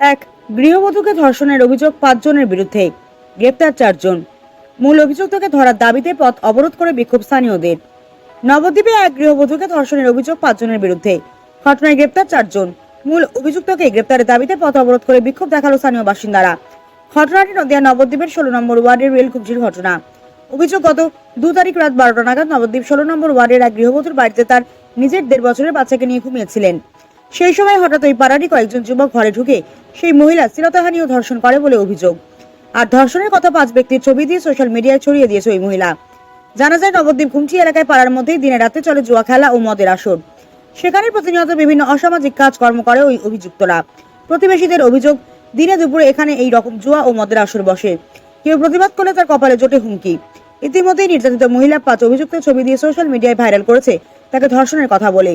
এক, গৃহবধূকে ধর্ষণের অভিযোগ পাঁচজনের বিরুদ্ধে। গ্রেপ্তার চারজন। মূল অভিযুক্তকে ধরার দাবিতে পথ অবরোধ করে বিক্ষোভ স্থানীয়দের। নবদ্বীপে এক গৃহবধূকে ধর্ষণের অভিযোগ পাঁচজনের বিরুদ্ধে। ঘটনায় গ্রেপ্তার চারজন। মূল অভিযুক্তকে গ্রেপ্তারের দাবিতে পথ অবরোধ করে বিক্ষোভ দেখাল স্থানীয় বাসিন্দারা। ঘটনাটি নদিয়া নবদ্বীপের ষোলো নম্বর ওয়ার্ডের রেল খুবজির ঘটনা। অভিযোগ গত দু তারিখ রাত বারোটা নাগাদ নবদ্বীপ ষোলো নম্বর ওয়ার্ডের এক গৃহবধূর বাড়িতে তার নিজের দেড় বছরের বাচ্চাকে নিয়ে ঘুমিয়েছিলেন। সেই সময় হঠাৎ ওই পাড়ারই কয়েকজন যুবক ঘরে ঢুকে সেই মহিলা শ্লীলতাহানি ও ধর্ষণ করে বলে অভিযোগ। আর ধর্ষণের কথা পাঁচ ব্যক্তির ছবি দিয়ে সোশ্যাল মিডিয়ায় ছড়িয়ে দিয়েছে ওই মহিলা। জানা যায়, নবদ্বীপ ঘুমটি এলাকায় পাড়ার মধ্যেই দিনে রাতে চলে জুয়া খেলা ও মদের আসর। সেখানে প্রতিনিয়ত বিভিন্ন অসামাজিক কাজকর্ম করে ওই অভিযুক্তরা। প্রতিবেশীদের অভিযোগ, দিনে দুপুরে এখানে এই রকম জুয়া ও মদের আসর বসে। কেউ প্রতিবাদ করলে তার কপালে জোটে হুমকি। ইতিমধ্যেই নির্যাতিত মহিলা পাঁচ অভিযুক্ত ছবি দিয়ে সোশ্যাল মিডিয়ায় ভাইরাল করেছে তাকে ধর্ষণের কথা বলে।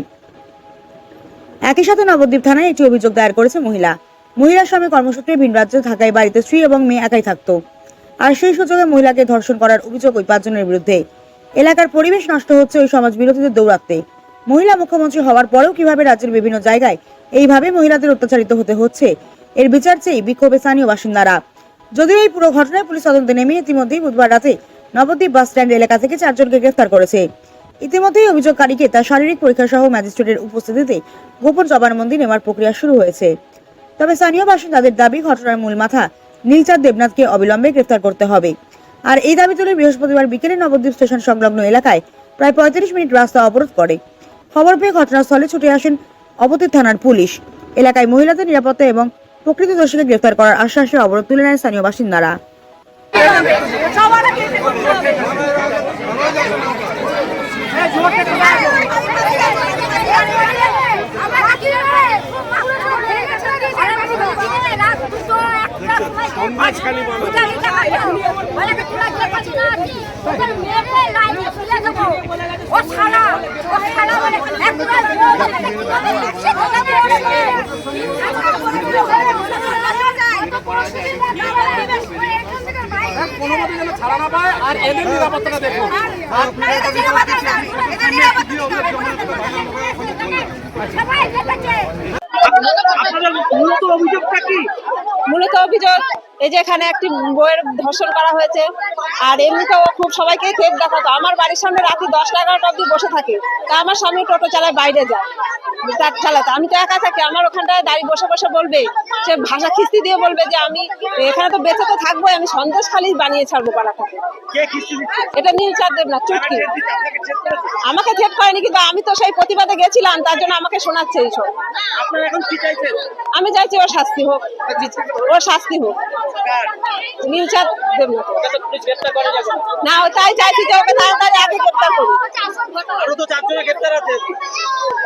একই সাথে নবদ্বীপ থানায় একটি অভিযোগ দায়ের করেছে মহিলা। মহিলার স্বামী কর্মসূত্রে ভিন রাজ্যে ঢাকায় বাড়িতে স্ত্রী এবং মেয়ে একাই থাকতো। আর সেই সুযোগে মহিলাকে ধর্ষণ করার অভিযোগ ওই পাঁচজনের বিরুদ্ধে। এলাকার পরিবেশ নষ্ট হচ্ছে ওই সমাজ বিরোধীদের দৌড়াতে মহিলা মুখ্যমন্ত্রী হওয়ার পরেও কীভাবে রাজ্যের বিভিন্ন জায়গায় এইভাবে মহিলাদের অত্যাচারিত হতে হচ্ছে, এর বিচার চেয়ে বিক্ষোভে স্থানীয় বাসিন্দারা। যদিও এই পুরো ঘটনায় পুলিশ তদন্তে নেমে ইতিমধ্যেই বুধবার রাতে নবদ্বীপ বাস স্ট্যান্ড এলাকা থেকে চারজনকে গ্রেফতার করেছে। ইতিমধ্যেই অভিযোগকারীকে তার শারীরিক পরীক্ষা সহ ম্যাজিস্ট্রেটের উপস্থিতিতে গোপন জবানবন্দি নেওয়ার প্রক্রিয়া শুরু হয়েছে। তবে স্থানীয় বাসিন্দাদের দাবি, ঘটনার মূল মাথা নীলচাঁদ দেবনাথকে অবিলম্বে গ্রেফতার করতে হবে। আর এই দাবি তুলে বৃহস্পতিবার বিকেলে নবদ্বীপ স্টেশন সংলগ্ন এলাকায় প্রায় পঁয়ত্রিশ মিনিট রাস্তা অবরোধ করে। খবর পেয়ে ঘটনাস্থলে ছুটে আসেন অবতীর থানার পুলিশ। এলাকায় মহিলাদের নিরাপত্তা এবং প্রকৃত দোষীকে গ্রেফতার করার আশ্বাসে অবরোধ তুলে নেয় স্থানীয় বাসিন্দারা। ও ছাড়া ও ছাড়া মানে একবার ছাড়া না পায় আর এদের নিরাপত্তাটা দেখুন। আপনাদের মূলত অভিযোগটা কি? মূলত অভিযোগ এই যে এখানে একটি বইয়ের ধর্ষণ করা হয়েছে। আর এমনিতেও খুব সবাইকে থেপ দেখাতো। আমার বাড়ির সামনে রাতে দশটা এগারোটা অব্দি বসে থাকে। তা আমার স্বামী টোটো চালায় বাইরে যায়। ট্রাক চালাতে। আমি তো একা থাকি। আমার ওখানটায় দাঁড়িয়ে বসে বসে বলবে সে ভাষা খিস্তি দিয়ে বলবে যে আমি এখানে তো বেঁচে তো থাকব আমি সন্দেশ খালি বানিয়ে ছাড়বো পাড়া থেকে এটা নীল চাঁদ দেব না চুটকি আমাকে থেপ করেনি কিন্তু আমি তো সেই প্রতিবাদে গেছিলাম তার জন্য আমাকে শোনাচ্ছে এইসব। আমি চাইছি ওর শাস্তি হোক। ওর শাস্তি হোক। যাবে না। ও তাই চাইছি যে ওকে তাড়াতাড়ি আগে গ্রেপ্তার করি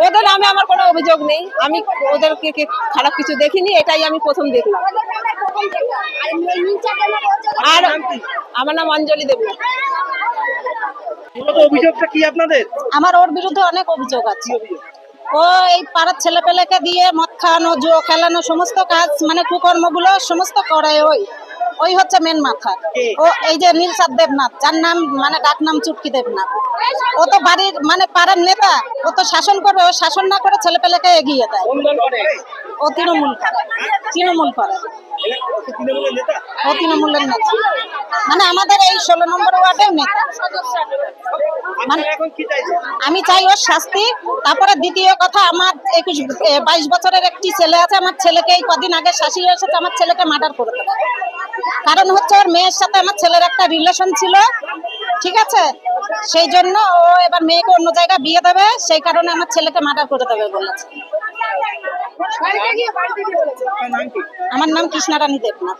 ওদের নামে আমার কোনো অভিযোগ নেই। আমি ওদেরকে খারাপ কিছু দেখিনি এটাই আমি প্রথম দেখলাম। আর আমার নাম অঞ্জলি মূলত অভিযোগটা কি আপনাদের? আমার ওর বিরুদ্ধে অনেক অভিযোগ আছে। ও এই পাড়ার ছেলেপেলেকে দিয়ে মদ খাওয়ানো জুয়ো খেলানো সমস্ত কাজ মানে কুকর্মগুলো সমস্ত করে ওই। ওই হচ্ছে মেন মাথা। ও এই যে নীলসাদ দেবনাথ যার নাম মানে ডাক নাম চুটকি দেবনাথ। ও তো বাড়ির মানে পাড়ার নেতা ও তো শাসন করবে ও শাসন না করে ছেলেপেলেকে এগিয়ে দেয়। ও তৃণমূল করে তৃণমূল করে। ও তৃণমূলের নেতা। মানে আমাদের এই ষোলো নম্বর ওয়ার্ডের নেতা। আপনারা এখন কি চাইছেন? আমি চাই ওর শাস্তি। তারপরে দ্বিতীয় কথা আমার একুশ বাইশ বছরের একটি ছেলে আছে আমার ছেলেকে এই কদিন আগে শাসিয়ে এসেছে আমার ছেলেকে মার্ডার করে দেবে। কারণ হচ্ছে ওর মেয়ের সাথে আমার ছেলের একটা রিলেশন ছিল ঠিক আছে? সেই জন্য ও এবার মেয়েকে অন্য জায়গায় বিয়ে দেবে সেই কারণে আমার ছেলেকে মার্ডার করে দেবে বলেছে। আমার নাম কৃষ্ণারানী দেবনাথ।